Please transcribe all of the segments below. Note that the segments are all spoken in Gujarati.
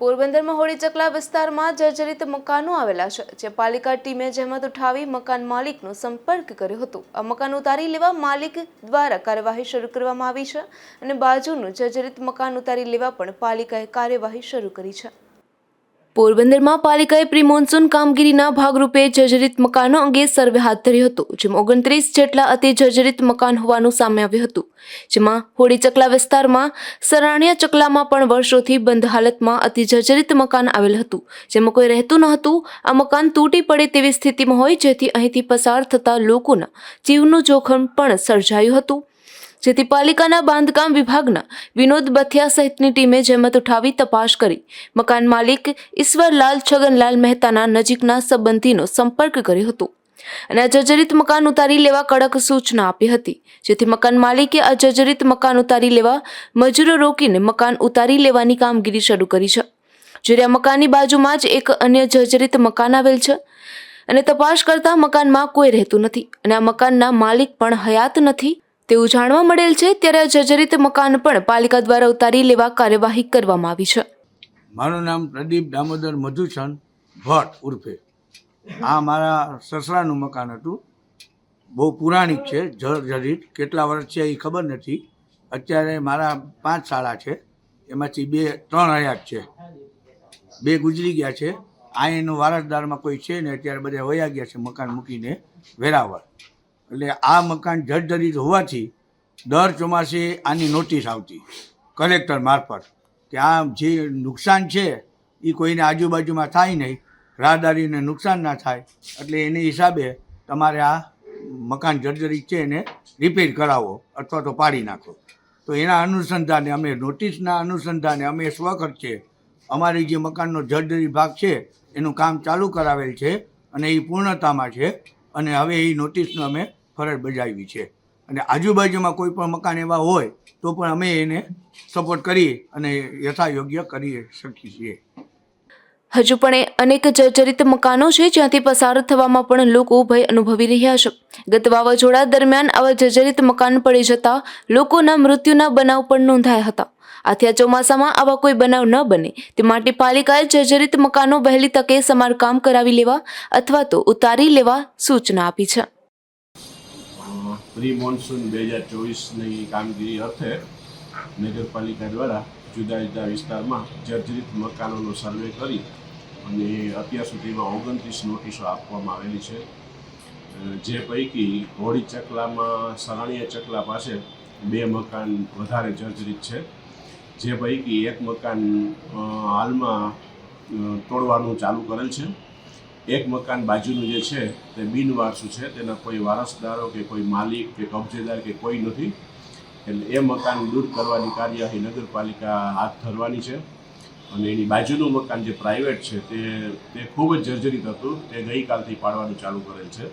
પોરબંદરમાં હોળી ચકલા વિસ્તારમાં જર્જરિત મકાનો આવેલા છે, જે પાલિકા ટીમે જહેમત ઉઠાવી મકાન માલિકનો સંપર્ક કર્યો હતો. આ મકાન ઉતારી લેવા માલિક દ્વારા કાર્યવાહી શરૂ કરવામાં આવી છે અને બાજુનું જર્જરિત મકાન ઉતારી લેવા પણ પાલિકાએ કાર્યવાહી શરૂ કરી છે. પોરબંદરમાં પાલિકાએ પ્રી મોન્સૂન કામગીરીના ભાગરૂપે જર્જરિત મકાનો અંગે સર્વે હાથ ધર્યો હતો, જેમાં ઓગણત્રીસ જેટલા અતિ જર્જરિત મકાન હોવાનું સામે આવ્યું હતું, જેમાં હોળી ચકલા વિસ્તારમાં સરાણિયા ચકલામાં પણ વર્ષોથી બંધ હાલતમાં અતિ જર્જરિત મકાન આવેલ હતું, જેમાં કોઈ રહેતું ન હતું આ મકાન તૂટી પડે તેવી સ્થિતિમાં હોય, જેથી અહીંથી પસાર થતા લોકોના જીવનું જોખમ પણ સર્જાયું હતું. જેથી પાલિકાના બાંધકામ વિભાગના વિનોદ બથિયા સહિતની ટીમે જહેમત ઉઠાવી તપાસ કરી. મકાન માલિક ઈશ્વરલાલ છગનલાલ મહેતાના નજીકના સંબંધીનો સંપર્ક કર્યો હતો અને આ જર્જરિત મકાન ઉતારી લેવા કડક સૂચના આપી હતી. જેથી મકાન માલિકે અજર્જરિત મકાન ઉતારી લેવા મજૂરો રોકીને મકાન ઉતારી લેવાની કામગીરી શરૂ કરી છે. જોડે આ મકાનની બાજુમાં જ એક અન્ય જર્જરિત મકાન આવેલ છે અને તપાસ કરતા મકાનમાં કોઈ રહેતું નથી અને આ મકાનના માલિક પણ હયાત નથી તેવું જાણવા મળેલ છે, ત્યારે જર્જરિત મકાન પણ પાલિકા દ્વારા ઉતારી લેવા કાર્યવાહી કરવામાં આવી છે. મારું નામ પ્રદીપ દામોદર મધુસન ભટ્ટ ઉર્ફે. આ મારા સસરાનું મકાન હતું. બહુ પુરાણિક છે, જર્જરિત. કેટલા વર્ષ છે એ ખબર નથી. અત્યારે મારા પાંચ શાળા છે. એમાંથી બે, ત્રણ હયાત છે. બે ગુજરી ગયા છે. આ એનું વારસદારમાં કોઈ છે ને અત્યારે બધા વયા ગયા છે મકાન મૂકીને વેરાવળ. એટલે આ મકાન જર્જરિત હોવાથી દર ચોમાસે આની નોટિસ આવતી, કલેક્ટર મારફત, કે આ જે નુકસાન છે એ કોઈને આજુબાજુમાં થાય નહીં, રાહદારીને નુકસાન ના થાય, એટલે એની હિસાબે તમારે આ મકાન જર્જરિત છે એને રિપેર કરાવો અથવા તો પાડી નાખો. તો એના અનુસંધાને અમે નોટિસના અનુસંધાને અમે સ્વખર્ચે અમારી જે મકાનનો જર્જરી ભાગ છે, એનું કામ ચાલુ કરાવેલ છે અને એ પૂર્ણતામાં છે અને હવે એ નોટિસનો અમે ફરજ બજાવી છે. અને આજુબાજુમાં કોઈ પણ મકાન એવા હોય, તો પણ અમે એને સપોર્ટ કરી અને યથાયોગ્ય કરી શકીએ છીએ. હજુ પણ એ અનેક જર્જરિત મકાનો છે, જ્યાંથી પસાર થવામાં પણ લોકો ભય અનુભવી રહ્યા છે. ગત વાવાઝોડા દરમિયાન આવા જર્જરિત મકાન પડી જતા લોકોના મૃત્યુના બનાવ પણ નોંધાયા હતા. આથી આ ચોમાસામાં આવા કોઈ બનાવ ન બને. તે માટે પાલિકાએ જર્જરિત મકાનો વહેલી તકે સમારકામ કરાવી લેવા અથવા તો ઉતારી લેવા સૂચના આપી છે. પ્રી મોન્સૂન બે હજાર ચોવીસની કામગીરી અર્થે નગરપાલિકા દ્વારા જુદા જુદા વિસ્તારમાં જર્જરિત મકાનોનો સર્વે કરી અને અત્યાર સુધીમાં ઓગણત્રીસ નોટિસો આપવામાં આવેલી છે. જે પૈકી હોળી ચકલામાં સરણીયા ચકલા પાસે બે મકાન વધારે જર્જરિત છે. જે પૈકી એક મકાન હાલમાં તોડવાનું ચાલુ કરેલ છે. એક મકાન બાજુનું જે છે, તે બિનવારસુ છે. તેના કોઈ વારસદારો કે કોઈ માલિક કે કબજેદાર કે કોઈ નથી. એટલે એ મકાન દૂર કરવાની કાર્યવાહી નગરપાલિકા હાથ ધરવાની છે. અને એની બાજુનું મકાન જે પ્રાઇવેટ છે, તે તે ખૂબ જ જર્જરિત હતું. તે ગઈકાલથી પાડવાનું ચાલુ કરેલ છે.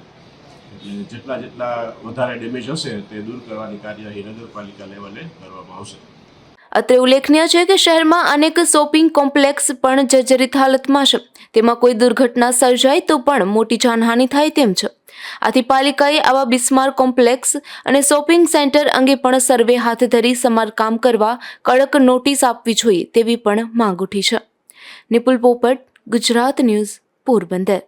એટલે જેટલા જેટલા વધારે ડેમેજ હશે, તે દૂર કરવાની કાર્યવાહી નગરપાલિકા લેવલે કરવામાં આવશે. અત્રે ઉલ્લેખનીય છે કે શહેરમાં અનેક શોપિંગ કોમ્પ્લેક્સ પણ જર્જરિત હાલતમાં છે. તેમાં કોઈ દુર્ઘટના સર્જાય તો પણ મોટી જાનહાનિ થાય તેમ છે. આથી પાલિકાએ આવા બિસ્માર કોમ્પ્લેક્સ અને શોપિંગ સેન્ટર અંગે પણ સર્વે હાથ ધરી સમારકામ કરવા કડક નોટિસ આપવી જોઈએ તેવી પણ માંગ ઉઠી છે. નિપુલ પોપટ, ગુજરાત ન્યૂઝ, પોરબંદર.